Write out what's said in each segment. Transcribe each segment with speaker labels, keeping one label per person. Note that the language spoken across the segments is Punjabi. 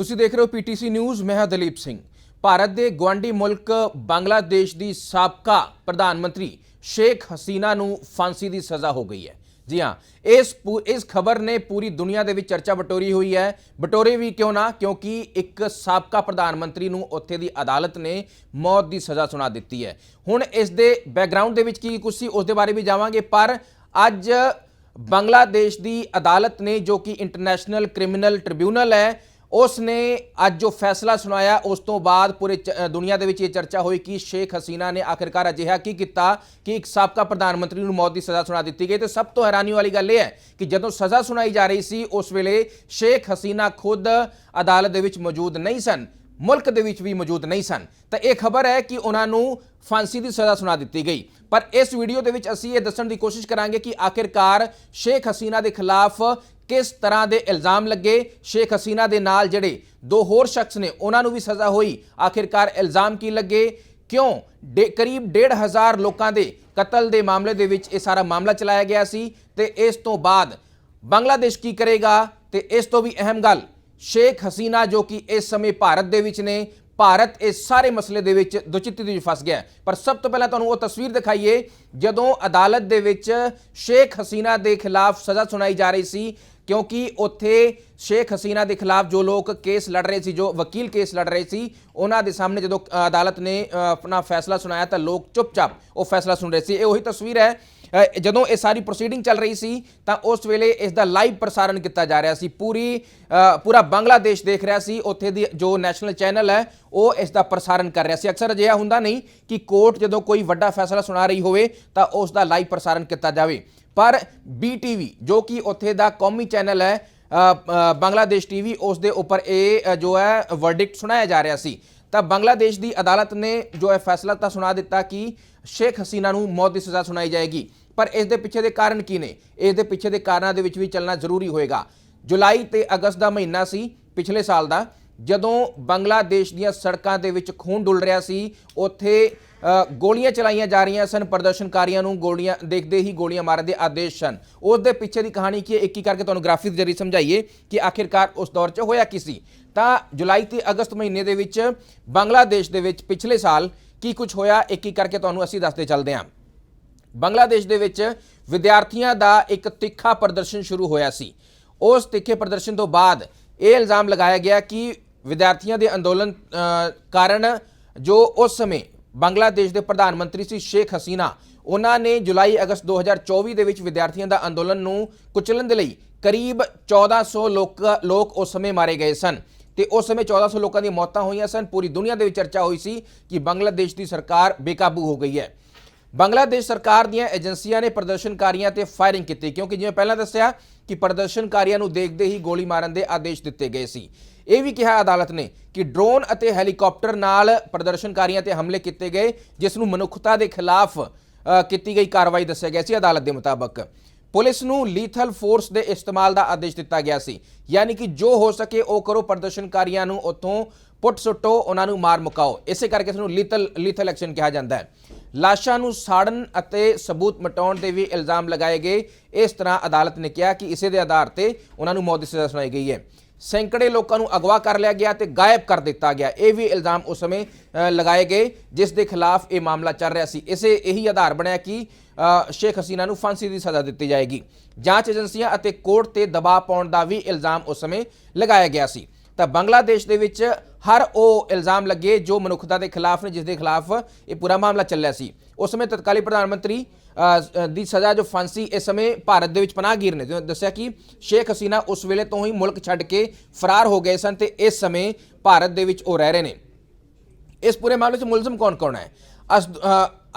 Speaker 1: ਤੁਸੀਂ ਦੇਖ ਰਹੇ ਹੋ ਪੀਟੀਸੀ ਨਿਊਜ਼, ਮੈਂ ਹਾਂ ਦਲੀਪ ਸਿੰਘ। ਭਾਰਤ ਦੇ ਗਵਾਂਢੀ ਮੁਲਕ ਬੰਗਲਾਦੇਸ਼ ਦੀ ਸਾਬਕਾ ਪ੍ਰਧਾਨ ਮੰਤਰੀ ਸ਼ੇਖ ਹਸੀਨਾ ਨੂੰ ਫਾਂਸੀ ਦੀ ਸਜ਼ਾ ਹੋ ਗਈ ਹੈ। ਜੀ ਹਾਂ, ਇਸ ਪੂ- ਇਸ ਖਬਰ ਨੇ ਪੂਰੀ ਦੁਨੀਆ ਦੇ ਵਿੱਚ ਚਰਚਾ ਬਟੋਰੀ ਹੋਈ ਹੈ। ਬਟੋਰੇ ਵੀ ਕਿਉਂ ਨਾ? ਕਿਉਂਕਿ ਇੱਕ ਸਾਬਕਾ ਪ੍ਰਧਾਨ ਮੰਤਰੀ ਨੂੰ ਉੱਥੇ ਦੀ ਅਦਾਲਤ ਨੇ ਮੌਤ ਦੀ ਸਜ਼ਾ ਸੁਣਾ ਦਿੱਤੀ ਹੈ। ਹੁਣ ਇਸ ਦੇ ਬੈਕਗ੍ਰਾਉਂਡ ਦੇ ਵਿੱਚ ਕੀ ਕੁਝ ਸੀ, ਉਸ ਦੇ ਬਾਰੇ ਵੀ ਜਾਵਾਂਗੇ, ਪਰ ਅੱਜ ਬੰਗਲਾਦੇਸ਼ ਦੀ ਅਦਾਲਤ ਨੇ ਜੋ ਕਿ ਇੰਟਰਨੈਸ਼ਨਲ ਕ੍ਰਿਮੀਨਲ ਟ੍ਰਿਬਿਊਨਲ ਹੈ ਉਸ ਨੇ ਅੱਜ ਜੋ ਫੈਸਲਾ ਸੁਣਾਇਆ, ਉਸ ਤੋਂ ਬਾਅਦ ਪੂਰੇ ਚ- ਦੁਨੀਆ ਦੇ ਵਿੱਚ ਇਹ ਚਰਚਾ ਹੋਈ ਕਿ ਸ਼ੇਖ ਹਸੀਨਾ ਨੇ ਆਖਿਰਕਾਰ ਅਜਿਹਾ ਕੀ ਕੀਤਾ ਕਿ ਇੱਕ ਸਾਬਕਾ ਪ੍ਰਧਾਨ ਮੰਤਰੀ ਨੂੰ ਮੌਤ ਦੀ ਸਜ਼ਾ ਸੁਣਾ ਦਿੱਤੀ ਗਈ। ਤੇ ਸਭ ਤੋਂ ਹੈਰਾਨੀ ਵਾਲੀ ਗੱਲ ਇਹ ਹੈ ਕਿ ਜਦੋਂ ਸਜ਼ਾ ਸੁਣਾਈ ਜਾ ਰਹੀ ਸੀ, ਉਸ ਵੇਲੇ ਸ਼ੇਖ ਹਸੀਨਾ ਖੁਦ ਅਦਾਲਤ ਦੇ ਵਿੱਚ ਮੌਜੂਦ ਨਹੀਂ ਸਨ। ਮੁਲਕ ਦੇ ਵਿੱਚ ਵੀ ਮੌਜੂਦ ਨਹੀਂ ਸਨ। ਤਾਂ ਇਹ ਖਬਰ ਹੈ ਕਿ ਉਹਨਾਂ ਨੂੰ ਫਾਂਸੀ ਦੀ ਸਜ਼ਾ ਸੁਣਾ ਦਿੱਤੀ ਗਈ। ਪਰ ਇਸ ਵੀਡੀਓ ਦੇ ਵਿੱਚ ਅਸੀਂ ਇਹ ਦੱਸਣ ਦੀ ਕੋਸ਼ਿਸ਼ ਕਰਾਂਗੇ ਕਿ ਆਖਿਰਕਾਰ ਸ਼ੇਖ ਹਸੀਨਾ ਦੇ ਖਿਲਾਫ ਕਿਸ ਤਰ੍ਹਾਂ ਦੇ ਇਲਜ਼ਾਮ ਲੱਗੇ। ਸ਼ੇਖ ਹਸੀਨਾ ਦੇ ਨਾਲ ਜਿਹੜੇ ਦੋ ਹੋਰ ਸ਼ਖਸ ਨੇ, ਉਹਨਾਂ ਨੂੰ ਵੀ ਸਜ਼ਾ ਹੋਈ। ਆਖਿਰਕਾਰ ਇਲਜ਼ਾਮ ਕੀ ਲੱਗੇ? ਕਿਉਂ? ਡੇ- ਕਰੀਬ 1.5 ਲੋਕਾਂ ਦੇ ਕਤਲ ਦੇ ਮਾਮਲੇ ਦੇ ਵਿੱਚ ਇਹ ਸਾਰਾ ਮਾਮਲਾ ਚਲਾਇਆ ਗਿਆ ਸੀ ਤੇ ਇਸ ਤੋਂ ਬਾਅਦ ਬੰਗਲਾਦੇਸ਼ ਕੀ ਕਰੇਗਾ? ਤੇ ਇਸ ਤੋਂ ਵੀ ਅਹਿਮ ਗੱਲ ਸ਼ੇਖ ਹਸੀਨਾ ਜੋ ਕਿ ਇਸ ਸਮੇਂ ਭਾਰਤ ਦੇ ਵਿੱਚ ਨੇ, ਭਾਰਤ ਇਸ ਸਾਰੇ ਮਸਲੇ ਦੇ ਵਿੱਚ ਦੁਚਿੱਤੀ ਦੇ ਵਿੱਚ ਫਸ ਗਿਆ ਪਰ ਸਭ ਤੋਂ ਪਹਿਲਾਂ ਤੁਹਾਨੂੰ ਉਹ ਤਸਵੀਰ ਦਿਖਾਈਏ, ਜਦੋਂ ਅਦਾਲਤ ਦੇ ਵਿੱਚ ਸ਼ੇਖ ਹਸੀਨਾ ਦੇ ਖਿਲਾਫ ਸਜ਼ਾ ਸੁਣਾਈ ਜਾ ਰਹੀ ਸੀ ਕਿਉਂਕਿ ਉੱਥੇ ਸ਼ੇਖ ਹਸੀਨਾ ਦੇ ਖਿਲਾਫ ਜੋ ਲੋਕ ਕੇਸ ਲੜ ਰਹੇ ਸੀ, ਜੋ ਵਕੀਲ ਕੇਸ ਲੜ ਰਹੇ ਸੀ, ਉਹਨਾਂ ਦੇ ਸਾਹਮਣੇ ਜਦੋਂ ਅਦਾਲਤ ਨੇ ਆਪਣਾ ਫੈਸਲਾ ਸੁਣਾਇਆ ਤਾਂ ਲੋਕ ਚੁੱਪਚਾਪ ਉਹ ਫੈਸਲਾ ਸੁਣ ਰਹੇ ਸੀ। ਇਹ ਉਹੀ ਤਸਵੀਰ ਹੈ ਜਦੋਂ ਇਹ ਸਾਰੀ ਪ੍ਰੋਸੀਡਿੰਗ ਚੱਲ ਰਹੀ ਸੀ, ਤਾਂ ਉਸ ਵੇਲੇ ਇਸ ਦਾ ਲਾਈਵ ਪ੍ਰਸਾਰਣ ਕੀਤਾ ਜਾ ਰਿਹਾ ਸੀ। ਪੂਰੀ ਪੂਰਾ ਬੰਗਲਾਦੇਸ਼ ਦੇਖ ਰਿਹਾ ਸੀ। ਉੱਥੇ ਦੀ ਜੋ ਨੈਸ਼ਨਲ ਚੈਨਲ ਹੈ, ਉਹ ਇਸ ਦਾ ਪ੍ਰਸਾਰਣ ਕਰ ਰਿਹਾ ਸੀ। ਅਕਸਰ ਅਜਿਹਾ ਹੁੰਦਾ ਨਹੀਂ ਕਿ ਕੋਰਟ ਜਦੋਂ ਕੋਈ ਵੱਡਾ ਫੈਸਲਾ ਸੁਣਾ ਰਹੀ ਹੋਵੇ, ਤਾਂ ਉਸ ਦਾ ਲਾਈਵ ਪ੍ਰਸਾਰਣ ਕੀਤਾ ਜਾਵੇ। ਪਰ ਬੀਟੀਵੀ ਜੋ ਕਿ ਉੱਥੇ ਦਾ ਕੌਮੀ ਚੈਨਲ ਹੈ ਅ, ਅ, ਬੰਗਲਾਦੇਸ਼ ਟੀਵੀ ਉਸ ਦੇ ਉੱਪਰ ਇਹ ਜੋ ਹੈ ਵਰਡਿਕਟ ਸੁਣਾਇਆ ਜਾ ਰਿਹਾ ਸੀ। ਤਾਂ ਬੰਗਲਾਦੇਸ਼ ਦੀ ਅਦਾਲਤ ਨੇ ਜੋ ਹੈ ਫੈਸਲਾ ਤਾਂ ਸੁਣਾ ਦਿੱਤਾ ਕਿ ਸ਼ੇਖ ਹਸੀਨਾ ਨੂੰ ਮੌਤ ਦੀ ਸਜ਼ਾ ਸੁਣਾਈ ਜਾਏਗੀ ਪਰ ਇਸ ਦੇ ਪਿੱਛੇ ਦੇ ਕਾਰਨ ਕੀ ਨੇ? ਇਸ ਦੇ ਪਿੱਛੇ ਦੇ ਕਾਰਨਾਂ ਦੇ ਵਿੱਚ ਵੀ ਚੱਲਣਾ ਜ਼ਰੂਰੀ ਹੋਏਗਾ। ਜੁਲਾਈ ਤੇ ਅਗਸਤ ਦਾ ਮਹੀਨਾ ਸੀ ਪਿਛਲੇ ਸਾਲ ਦਾ ਜਦੋਂ ਬੰਗਲਾਦੇਸ਼ ਦੀਆਂ ਸੜਕਾਂ ਦੇ ਵਿੱਚ ਖੂਨ ਡੁੱਲ ਰਿਹਾ ਸੀ ਉੱਥੇ ਗੋਲੀਆਂ ਚਲਾਈਆਂ ਜਾ ਰਹੀਆਂ ਸਨ, ਪ੍ਰਦਰਸ਼ਨਕਾਰੀਆਂ ਨੂੰ ਗੋਲੀਆਂ, ਦੇਖਦੇ ਹੀ ਗੋਲੀਆਂ ਮਾਰਨ ਦੇ ਆਦੇਸ਼ ਸਨ। ਉਸ ਦੇ ਪਿੱਛੇ ਦੀ ਕਹਾਣੀ ਕੀ ਇੱਕ ਹੀ ਕਰਕੇ ਤੁਹਾਨੂੰ ਗ੍ਰਾਫਿਕ ਜਰੀਏ ਸਮਝਾਈਏ ਕਿ ਆਖਿਰਕਾਰ ਉਸ ਦੌਰ 'ਚ ਹੋਇਆ ਕੀ ਸੀ। ਤਾਂ ਜੁਲਾਈ ਤੇ ਅਗਸਤ ਮਹੀਨੇ ਦੇ ਵਿੱਚ ਬੰਗਲਾਦੇਸ਼ ਦੇ ਵਿੱਚ ਪਿਛਲੇ ਸਾਲ ਕੀ ਕੁਝ ਹੋਇਆ, ਇੱਕ ਹੀ ਕਰਕੇ ਤੁਹਾਨੂੰ ਅਸੀਂ ਦੱਸਦੇ ਚੱਲਦੇ ਹਾਂ ਬੰਗਲਾਦੇਸ਼ ਦੇ ਵਿੱਚ ਵਿਦਿਆਰਥੀਆਂ ਦਾ ਇੱਕ ਤਿੱਖਾ ਪ੍ਰਦਰਸ਼ਨ ਸ਼ੁਰੂ ਹੋਇਆ ਸੀ। ਉਸ ਤਿੱਖੇ ਪ੍ਰਦਰਸ਼ਨ ਤੋਂ ਬਾਅਦ ਇਹ ਇਲਜ਼ਾਮ ਲਗਾਇਆ ਗਿਆ ਕਿ ਵਿਦਿਆਰਥੀਆਂ ਦੇ ਅੰਦੋਲਨ ਕਾਰਨ ਜੋ ਉਸ ਸਮੇਂ ਬੰਗਲਾਦੇਸ਼ ਦੇ ਪ੍ਰਧਾਨ ਮੰਤਰੀ ਸੀ ਸ਼ੇਖ ਹਸੀਨਾ। ਉਹਨਾਂ ਨੇ ਜੁਲਾਈ ਅਗਸਤ 2024 ਦੇ ਵਿੱਚ ਵਿਦਿਆਰਥੀਆਂ ਦਾ ਅੰਦੋਲਨ ਨੂੰ ਕੁਚਲਣ ਦੇ ਲਈ ਕਰੀਬ 1400 ਲੋਕ ਲੋਕ ਉਸ ਸਮੇਂ ਮਾਰੇ ਗਏ ਸਨ ਤੇ ਉਸ ਸਮੇਂ 1400 ਲੋਕਾਂ ਦੀਆਂ ਮੌਤਾਂ ਹੋਈਆਂ ਸਨ। ਪੂਰੀ ਦੁਨੀਆ ਦੇ ਵਿੱਚ ਚਰਚਾ ਹੋਈ ਸੀ ਕਿ ਬੰਗਲਾਦੇਸ਼ ਦੀ ਸਰਕਾਰ ਬੇਕਾਬੂ ਹੋ ਗਈ ਹੈ। ਬੰਗਲਾਦੇਸ਼ ਸਰਕਾਰ ਦੀਆਂ ਏਜੰਸੀਆਂ ਨੇ ਪ੍ਰਦਰਸ਼ਨਕਾਰੀਆਂ ਤੇ ਫਾਇਰਿੰਗ ਕੀਤੀ ਕਿਉਂਕਿ ਜਿਵੇਂ ਪਹਿਲਾਂ ਦੱਸਿਆ ਕਿ ਪ੍ਰਦਰਸ਼ਨਕਾਰੀਆਂ ਨੂੰ ਦੇਖਦੇ ਹੀ ਗੋਲੀ ਮਾਰਨ ਦੇ ਆਦੇਸ਼ ਦਿੱਤੇ ਗਏ ਸੀ। ਇਹ ਵੀ ਕਿਹਾ ਅਦਾਲਤ ਨੇ ਕਿ ਡਰੋਨ ਅਤੇ ਹੈਲੀਕਾਪਟਰ ਨਾਲ ਪ੍ਰਦਰਸ਼ਨਕਾਰੀਆਂ ਤੇ ਹਮਲੇ ਕੀਤੇ ਗਏ, ਜਿਸ ਨੂੰ ਮਨੁੱਖਤਾ ਦੇ ਖਿਲਾਫ ਕੀਤੀ ਗਈ ਕਾਰਵਾਈ ਦੱਸਿਆ ਗਿਆ ਸੀ ਅਦਾਲਤ ਦੇ ਮੁਤਾਬਕ। ਪੁਲਿਸ ਨੂੰ ਲੀਥਲ ਫੋਰਸ ਦੇ ਇਸਤੇਮਾਲ ਦਾ ਆਦੇਸ਼ ਦਿੱਤਾ ਗਿਆ ਸੀ। ਯਾਨੀ ਕਿ ਜੋ ਹੋ ਸਕੇ ਉਹ ਕਰੋ, ਪ੍ਰਦਰਸ਼ਨਕਾਰੀਆਂ ਨੂੰ ਉੱਥੋਂ ਪੁੱਟ ਸੁੱਟੋ, ਉਹਨਾਂ ਨੂੰ ਮਾਰ ਮੁਕਾਓ। ਇਸੇ ਕਰਕੇ ਇਸ ਨੂੰ ਲੀਥਲ ਲੀਥਲ ਐਕਸ਼ਨ ਕਿਹਾ ਜਾਂਦਾ ਹੈ। ਲਾਸ਼ਾਂ ਨੂੰ ਸਾੜਨ ਅਤੇ ਸਬੂਤ ਮਿਟਾਉਣ ਦੇ ਵੀ ਇਲਜ਼ਾਮ ਲਗਾਏ ਗਏ। ਇਸ ਤਰ੍ਹਾਂ ਅਦਾਲਤ ਨੇ ਕਿਹਾ ਕਿ ਇਸੇ ਦੇ ਆਧਾਰ ਤੇ ਉਹਨਾਂ ਨੂੰ ਮੌਤ ਦੀ ਸਜ਼ਾ ਸੁਣਾਈ ਗਈ ਹੈ। ਸੈਂਕੜੇ ਲੋਕਾਂ ਨੂੰ ਅਗਵਾ ਕਰ ਲਿਆ ਗਿਆ ਤੇ ਗਾਇਬ ਕਰ ਦਿੱਤਾ ਗਿਆ। ਇਹ ਵੀ ਇਲਜ਼ਾਮ ਉਸ ਸਮੇਂ ਲਗਾਏ ਗਏ, ਜਿਸ ਦੇ ਖਿਲਾਫ ਇਹ ਮਾਮਲਾ ਚੱਲ ਰਿਹਾ ਸੀ। ਇਸੇ ਇਹੀ ਆਧਾਰ ਬਣਿਆ ਕਿ ਸ਼ੇਖ ਹਸੀਨਾ ਨੂੰ ਫਾਂਸੀ ਦੀ ਸਜ਼ਾ ਦਿੱਤੀ ਜਾਏਗੀ। ਜਾਂਚ ਏਜੰਸੀਆਂ ਅਤੇ ਕੋਰਟ ਤੇ ਦਬਾਅ ਪਾਉਣ ਦਾ ਵੀ ਇਲਜ਼ਾਮ ਉਸ ਸਮੇਂ ਲਗਾਇਆ ਗਿਆ ਸੀ। ਤਾਂ ਬੰਗਲਾਦੇਸ਼ ਦੇ ਵਿੱਚ ਹਰ ਉਹ ਇਲਜ਼ਾਮ ਲੱਗੇ ਜੋ ਮਨੁੱਖਤਾ ਦੇ ਖਿਲਾਫ ਨੇ, ਜਿਸ ਦੇ ਖਿਲਾਫ ਇਹ ਪੂਰਾ ਮਾਮਲਾ ਚੱਲਿਆ ਸੀ। ਉਸ ਸਮੇਂ ਤਤਕਾਲੀ ਪ੍ਰਧਾਨ ਮੰਤਰੀ ਦੀ ਸਜ਼ਾ ਜੋ ਫਾਂਸੀ ਇਸ ਸਮੇਂ ਭਾਰਤ ਦੇ ਵਿੱਚ ਪਨਾਹਗੀਰ ਨੇ। ਦੱਸਿਆ ਕਿ ਸ਼ੇਖ ਹਸੀਨਾ ਉਸ ਵੇਲੇ ਤੋਂ ਹੀ ਮੁਲਕ ਛੱਡ ਕੇ ਫਰਾਰ ਹੋ ਗਏ ਸਨ ਤੇ ਇਸ ਸਮੇਂ ਭਾਰਤ ਦੇ ਵਿੱਚ ਉਹ ਰਹਿ ਰਹੇ ਨੇ। ਇਸ ਪੂਰੇ ਮਾਮਲੇ 'ਚ ਮੁਲਜ਼ਮ ਕੌਣ-ਕੌਣ ਹੈ? ਅਸਦ-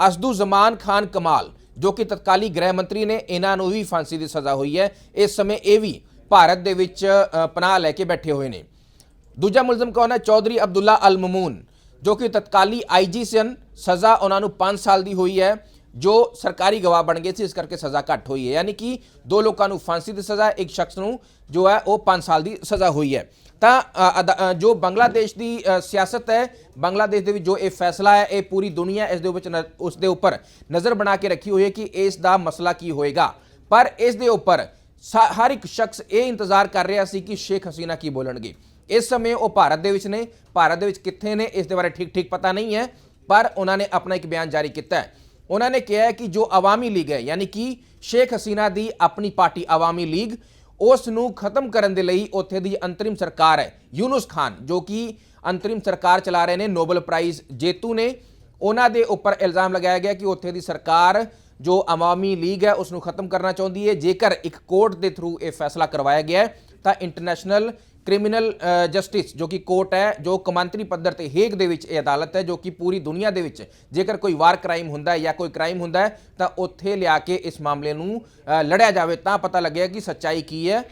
Speaker 1: ਅਸਦੂ ਜ਼ਮਾਨ ਖਾਨ ਕਮਾਲ, ਜੋ ਕਿ ਤਤਕਾਲੀ ਗ੍ਰਹਿ ਮੰਤਰੀ ਨੇ, ਇਹਨਾਂ ਨੂੰ ਵੀ ਫਾਂਸੀ ਦੀ ਸਜ਼ਾ ਹੋਈ ਹੈ। ਇਸ ਸਮੇਂ ਇਹ ਵੀ ਭਾਰਤ ਦੇ ਵਿੱਚ ਪਨਾਹ ਲੈ ਕੇ ਬੈਠੇ ਹੋਏ ਨੇ। ਦੂਜਾ ਮੁਲਜ਼ਮ ਕੌਣ ਹੈ? ਚੌਧਰੀ ਅਬਦੁੱਲਾ ਅਲ ਮਮੂਨ ਜੋ ਕਿ ਤਤਕਾਲੀ ਆਈਜੀ ਸਨ ਸਜ਼ਾ ਉਹਨਾਂ ਨੂੰ 5 ਸਾਲ ਦੀ ਹੋਈ ਹੈ। ਜੋ ਸਰਕਾਰੀ ਗਵਾਹ ਬਣ ਗਏ ਸੀ, ਇਸ ਕਰਕੇ ਸਜ਼ਾ ਘੱਟ ਹੋਈ ਹੈ। ਯਾਨੀ ਕਿ ਦੋ ਲੋਕਾਂ ਨੂੰ ਫਾਂਸੀ ਦੀ ਸਜ਼ਾ, ਇੱਕ ਸ਼ਖਸ ਨੂੰ ਜੋ ਹੈ, ਉਹ 5 ਸਾਲ ਦੀ ਸਜ਼ਾ ਹੋਈ ਹੈ। ਤਾਂ ਅਦਾ- ਜੋ ਬੰਗਲਾਦੇਸ਼ ਦੀ ਸਿਆਸਤ ਹੈ, ਬੰਗਲਾਦੇਸ਼ ਦੇ ਵਿੱਚ ਜੋ ਇਹ ਫੈਸਲਾ ਹੈ, ਇਹ ਪੂਰੀ ਦੁਨੀਆ ਇਸ ਦੇ ਵਿੱਚ ਉਸ ਦੇ ਉੱਪਰ ਨਜ਼ਰ ਬਣਾ ਕੇ ਰੱਖੀ ਹੋਈ ਹੈ ਕਿ ਇਸ ਦਾ ਮਸਲਾ ਕੀ ਹੋਏਗਾ। ਪਰ ਇਸ ਦੇ ਉੱਪਰ ਸਾ- ਹਰ ਇੱਕ ਸ਼ਖਸ ਇਹ ਇੰਤਜ਼ਾਰ ਕਰ ਰਿਹਾ ਸੀ ਕਿ ਸ਼ੇਖ ਹਸੀਨਾ ਕੀ ਬੋਲਣਗੇ। ਇਸ ਸਮੇਂ ਉਹ ਭਾਰਤ ਦੇ ਵਿੱਚ ਨੇ। ਭਾਰਤ ਦੇ ਵਿੱਚ ਕਿੱਥੇ ਨੇ, ਇਸ ਦੇ ਬਾਰੇ ਠੀਕ ਠੀਕ ਪਤਾ ਨਹੀਂ ਹੈ, ਪਰ ਉਹਨਾਂ ਨੇ ਆਪਣਾ ਇੱਕ ਬਿਆਨ ਜਾਰੀ ਕੀਤਾ ਹੈ। ਉਹਨਾਂ ਨੇ ਕਿਹਾ ਕਿ ਜੋ ਆਵਾਮੀ ਲੀਗ ਹੈ, ਯਾਨੀ ਕਿ ਸ਼ੇਖ ਹਸੀਨਾ ਦੀ ਆਪਣੀ ਪਾਰਟੀ ਆਵਾਮੀ ਲੀਗ, ਉਸ ਨੂੰ ਖਤਮ ਕਰਨ ਦੇ ਲਈ ਉੱਥੇ ਦੀ ਅੰਤਰਿਮ ਸਰਕਾਰ ਹੈ, ਯੂਨਸ ਖਾਨ, ਜੋ ਕਿ ਅੰਤਰਿਮ ਸਰਕਾਰ ਚਲਾ ਰਹੇ ਨੇ, ਨੋਬਲ ਪ੍ਰਾਈਜ਼ ਜੇਤੂ ਨੇ। ਉਹਨਾਂ ਦੇ ਉੱਪਰ ਇਲਜ਼ਾਮ ਲਗਾਇਆ ਗਿਆ ਕਿ ਉੱਥੇ ਦੀ ਸਰਕਾਰ ਜੋ ਆਵਾਮੀ ਲੀਗ ਹੈ, ਉਸ ਨੂੰ ਖਤਮ ਕਰਨਾ ਚਾਹੁੰਦੀ ਹੈ। ਜੇਕਰ ਇੱਕ ਕੋਰਟ ਦੇ ਥਰੂ ਇਹ ਫੈਸਲਾ ਕਰਵਾਇਆ ਗਿਆ ਤਾਂ ਇੰਟਰਨੈਸ਼ਨਲ ਕ੍ਰਿਮੀਨਲ ਜਸਟਿਸ, ਜੋ ਕਿ ਕੋਰਟ ਹੈ, ਜੋ ਕਮਾਂਤਰੀ ਪੱਧਰ ਤੇ ਹੇਗ ਦੇ ਵਿੱਚ ਇਹ ਅਦਾਲਤ ਹੈ, ਜੋ ਕਿ ਪੂਰੀ ਦੁਨੀਆ ਦੇ ਵਿੱਚ ਜੇਕਰ ਕੋਈ ਵਾਰ ਕ੍ਰਾਈਮ ਹੁੰਦਾ ਹੈ ਜਾਂ ਕੋਈ ਕ੍ਰਾਈਮ ਹੁੰਦਾ ਹੈ, ਤਾਂ ਉੱਥੇ ਲਿਆ ਕੇ ਇਸ ਮਾਮਲੇ ਨੂੰ ਲੜਿਆ ਜਾਵੇ, ਤਾਂ ਪਤਾ ਲੱਗਿਆ ਕਿ ਸੱਚਾਈ ਕੀ ਹੈ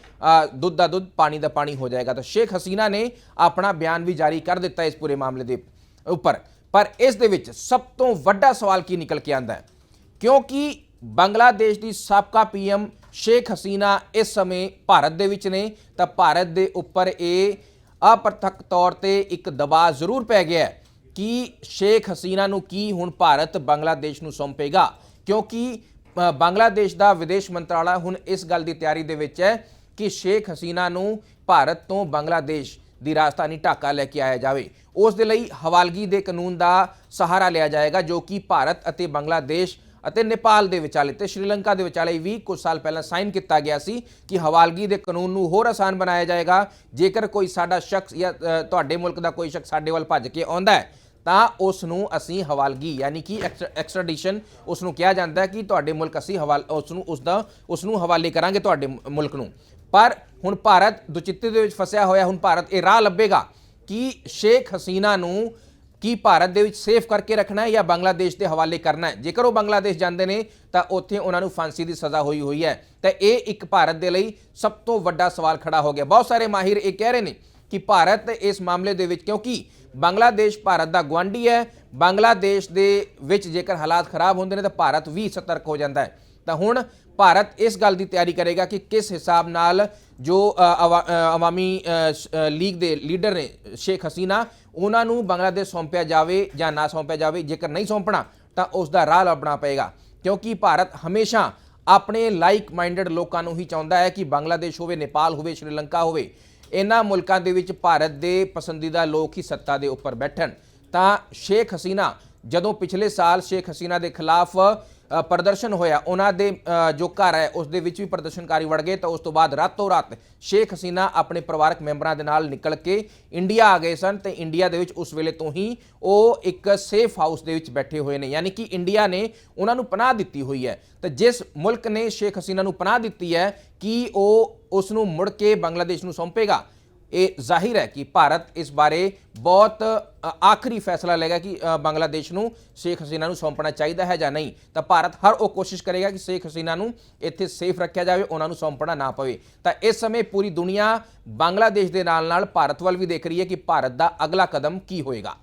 Speaker 1: ਦੁੱਧ ਦਾ ਦੁੱਧ, ਪਾਣੀ ਦਾ ਪਾਣੀ ਹੋ ਜਾਏਗਾ। ਤਾਂ ਸ਼ੇਖ ਹਸੀਨਾ ਨੇ ਆਪਣਾ ਬਿਆਨ ਵੀ ਜਾਰੀ ਕਰ ਦਿੱਤਾ ਇਸ ਪੂਰੇ ਮਾਮਲੇ ਦੇ ਉੱਪਰ। ਪਰ ਇਸ ਦੇ ਵਿੱਚ ਸਭ ਤੋਂ ਵੱਡਾ ਸਵਾਲ ਕੀ ਨਿਕਲ ਕੇ ਆਂਦਾ ਹੈ? ਕਿਉਂਕਿ ਬੰਗਲਾਦੇਸ਼ ਦੀ ਸਾਬਕਾ ਪੀਐਮ ਸ਼ੇਖ ਹਸੀਨਾ ਇਸ ਸਮੇਂ ਭਾਰਤ ਦੇ ਵਿੱਚ ਨੇ। ਤਾਂ ਭਾਰਤ ਦੇ ਉੱਪਰ ਇਹ ਅਪਰਤਕ ਤੌਰ ਤੇ ਇੱਕ ਦਬਾਅ ਜ਼ਰੂਰ ਪੈ ਗਿਆ ਹੈ ਕਿ ਸ਼ੇਖ ਹਸੀਨਾ ਨੂੰ ਕੀ ਹੁਣ ਭਾਰਤ ਬੰਗਲਾਦੇਸ਼ ਨੂੰ ਸੌਂਪੇਗਾ। ਕਿਉਂਕਿ ਬੰਗਲਾਦੇਸ਼ ਦਾ ਵਿਦੇਸ਼ ਮੰਤਰਾਲਾ ਹੁਣ ਇਸ ਗੱਲ ਦੀ ਤਿਆਰੀ ਦੇ ਵਿੱਚ ਹੈ ਕਿ ਸ਼ੇਖ ਹਸੀਨਾ ਨੂੰ ਭਾਰਤ ਤੋਂ ਬੰਗਲਾਦੇਸ਼ ਦੀ ਰਾਜਧਾਨੀ ਢਾਕਾ ਲੈ ਕੇ ਆਇਆ ਜਾਵੇ। ਉਸ ਦੇ ਲਈ ਹਵਾਲਗੀ ਦੇ ਕਾਨੂੰਨ ਦਾ ਸਹਾਰਾ ਲਿਆ ਜਾਏਗਾ, ਜੋ ਕਿ ਭਾਰਤ ਅਤੇ ਬੰਗਲਾਦੇਸ਼ ਅਤੇ ਨੇਪਾਲ ਦੇ ਵਿਚਾਲੇ ਤੇ ਸ਼੍ਰੀਲੰਕਾ ਦੇ ਵਿਚਾਲੇ ਵੀ ਕੁਝ ਸਾਲ ਪਹਿਲਾਂ ਸਾਈਨ ਕੀਤਾ ਗਿਆ ਸੀ ਕਿ ਹਵਾਲਗੀ ਦੇ ਕਾਨੂੰਨ ਨੂੰ ਹੋਰ ਆਸਾਨ ਬਣਾਇਆ ਜਾਏਗਾ। ਜੇਕਰ ਕੋਈ ਸਾਡਾ ਸ਼ਖਸ ਜਾਂ ਤੁਹਾਡੇ ਮੁਲਕ ਦਾ ਕੋਈ ਸ਼ਖਸ ਸਾਡੇ ਵੱਲ ਭੱਜ ਕੇ ਆਉਂਦਾ ਹੈ, ਤਾਂ ਉਸ ਨੂੰ ਅਸੀਂ ਹਵਾਲਗੀ ਯਾਨੀ ਕਿ ਐਕਸਟ੍ਰੈਡੀਸ਼ਨ ਉਸ ਨੂੰ ਕਿਹਾ ਜਾਂਦਾ ਹੈ ਕਿ ਤੁਹਾਡੇ ਮੁਲਕ ਅਸੀਂ ਹਵਾਲ ਉਸ ਨੂੰ, ਉਸ ਦਾ, ਉਸ ਨੂੰ ਹਵਾਲੇ ਕਰਾਂਗੇ ਤੁਹਾਡੇ ਮੁਲਕ ਨੂੰ। ਪਰ ਹੁਣ ਭਾਰਤ ਦੁਚਿੱਤੇ ਦੇ ਵਿੱਚ ਫਸਿਆ ਹੋਇਆ, ਹੁਣ ਭਾਰਤ ਇਹ ਰਾਹ ਲੱਭੇਗਾ ਕਿ ਸ਼ੇਖ ਹਸੀਨਾ ਨੂੰ ਕੀ ਭਾਰਤ ਦੇ ਵਿੱਚ ਸੇਫ ਕਰਕੇ ਰੱਖਣਾ ਹੈ ਜਾਂ ਬੰਗਲਾਦੇਸ਼ ਦੇ ਹਵਾਲੇ ਕਰਨਾ ਹੈ? ਜੇਕਰ ਉਹ ਬੰਗਲਾਦੇਸ਼ ਜਾਂਦੇ ਨੇ, ਤਾਂ ਉੱਥੇ ਉਹਨਾਂ ਨੂੰ ਫਾਂਸੀ ਦੀ ਸਜ਼ਾ ਹੋਈ ਹੋਈ ਹੈ। ਤਾਂ ਇਹ ਇੱਕ ਭਾਰਤ ਦੇ ਲਈ ਸਭ ਤੋਂ ਵੱਡਾ ਸਵਾਲ ਖੜਾ ਹੋ ਗਿਆ। ਬਹੁਤ ਸਾਰੇ ਮਾਹਿਰ ਇਹ ਕਹਿ ਰਹੇ ਨੇ ਕਿ ਭਾਰਤ ਇਸ ਮਾਮਲੇ ਦੇ ਵਿੱਚ, ਕਿਉਂਕਿ ਬੰਗਲਾਦੇਸ਼ ਭਾਰਤ ਦਾ ਗੁਆਂਢੀ ਹੈ, ਬੰਗਲਾਦੇਸ਼ ਦੇ ਵਿੱਚ ਜੇਕਰ ਹਾਲਾਤ ਖਰਾਬ ਹੁੰਦੇ ਨੇ, ਤਾਂ ਭਾਰਤ ਵੀ ਸਤਰਕ ਹੋ ਜਾਂਦਾ ਹੈ। ਤਾਂ ਹੁਣ ਭਾਰਤ ਇਸ ਗੱਲ ਦੀ ਤਿਆਰੀ ਕਰੇਗਾ ਕਿ ਕਿਸ ਹਿਸਾਬ ਨਾਲ ਜੋ ਅਵਾ- ਅ, ਆਵਾਮੀ ਲੀਗ ਦੇ ਲੀਡਰ ਨੇ ਸ਼ੇਖ ਹਸੀਨਾ ਉਹਨਾਂ ਨੂੰ ਬੰਗਲਾਦੇਸ਼ ਸੌਂਪਿਆ ਜਾਵੇ ਜਾਂ ਨਾ ਸੌਂਪਿਆ ਜਾਵੇ ਜੇਕਰ ਨਹੀਂ ਸੌਂਪਣਾ ਤਾਂ ਉਸ ਦਾ ਰਾਹ ਲੱਭਣਾ ਪਏਗਾ। ਕਿਉਂਕਿ ਭਾਰਤ ਹਮੇਸ਼ਾ ਆਪਣੇ ਲਾਈਕ ਮਾਈਂਡਡ ਲੋਕਾਂ ਨੂੰ ਹੀ ਚਾਹੁੰਦਾ ਹੈ ਕਿ ਬੰਗਲਾਦੇਸ਼ ਹੋਵੇ ਨੇਪਾਲ ਹੋਵੇ ਸ਼੍ਰੀਲੰਕਾ ਹੋਵੇ। ਇਹਨਾਂ ਮੁਲਕਾਂ ਦੇ ਵਿੱਚ ਭਾਰਤ ਦੇ ਪਸੰਦੀਦਾ ਲੋਕ ਹੀ ਸੱਤਾ ਦੇ ਉੱਪਰ ਬੈਠਣ। ਤਾਂ ਸ਼ੇਖ ਹਸੀਨਾ ਜਦੋਂ ਪਿਛਲੇ ਸਾਲ ਸ਼ੇਖ ਹਸੀਨਾ ਦੇ ਖਿਲਾਫ ਪ੍ਰਦਰਸ਼ਨ ਹੋਇਆ, ਉਹਨਾਂ ਦੇ ਜੋ ਘਰ ਹੈ, ਉਸ ਦੇ ਵਿੱਚ ਵੀ ਪ੍ਰਦਰਸ਼ਨਕਾਰੀ ਵੜ ਗਏ, ਤਾਂ ਉਸ ਤੋਂ ਬਾਅਦ ਰਾਤੋਂ ਰਾਤ ਸ਼ੇਖ ਹਸੀਨਾ ਆਪਣੇ ਪਰਿਵਾਰਕ ਮੈਂਬਰਾਂ ਦੇ ਨਾਲ ਨਿਕਲ ਕੇ ਇੰਡੀਆ ਆ ਗਏ ਸਨ ਤੇ ਇੰਡੀਆ ਦੇ ਵਿੱਚ ਉਸ ਵੇਲੇ ਤੋਂ ਹੀ ਉਹ ਇੱਕ ਸੇਫ ਹਾਊਸ ਦੇ ਵਿੱਚ ਬੈਠੇ ਹੋਏ ਨੇ। ਯਾਨੀ ਕਿ ਇੰਡੀਆ ਨੇ ਉਹਨਾਂ ਨੂੰ ਪਨਾਹ ਦਿੱਤੀ ਹੋਈ ਹੈ। ਤਾਂ ਜਿਸ ਮੁਲਕ ਨੇ ਸ਼ੇਖ ਹਸੀਨਾ ਨੂੰ ਪਨਾਹ ਦਿੱਤੀ ਹੈ ਕਿ ਉਹ ਉਸ ਨੂੰ ਮੁੜ ਕੇ ਬੰਗਲਾਦੇਸ਼ ਨੂੰ ਸੌਂਪੇਗਾ ਇਹ ਜ਼ਾਹਿਰ ਹੈ ਕਿ ਭਾਰਤ ਇਸ ਬਾਰੇ ਬਹੁਤ ਆਖਰੀ ਫੈਸਲਾ ਲਏਗਾ ਕਿ ਬੰਗਲਾਦੇਸ਼ ਨੂੰ ਸ਼ੇਖ ਹਸੀਨਾ ਨੂੰ ਸੌਂਪਣਾ ਚਾਹੀਦਾ ਹੈ ਜਾਂ ਨਹੀਂ। ਤਾਂ ਭਾਰਤ ਹਰ ਉਹ ਕੋਸ਼ਿਸ਼ ਕਰੇਗਾ ਕਿ ਸ਼ੇਖ ਹਸੀਨਾ ਨੂੰ ਇੱਥੇ ਸੇਫ ਰੱਖਿਆ ਜਾਵੇ, ਉਹਨਾਂ ਨੂੰ ਸੌਂਪਣਾ ਨਾ ਪਵੇ। ਤਾਂ ਇਸ ਸਮੇਂ ਪੂਰੀ ਦੁਨੀਆ ਬੰਗਲਾਦੇਸ਼ ਦੇ ਨਾਲ ਨਾਲ ਭਾਰਤ ਵੱਲ ਵੀ ਦੇਖ ਰਹੀ ਹੈ ਕਿ ਭਾਰਤ ਦਾ ਅਗਲਾ ਕਦਮ ਕੀ ਹੋਏਗਾ।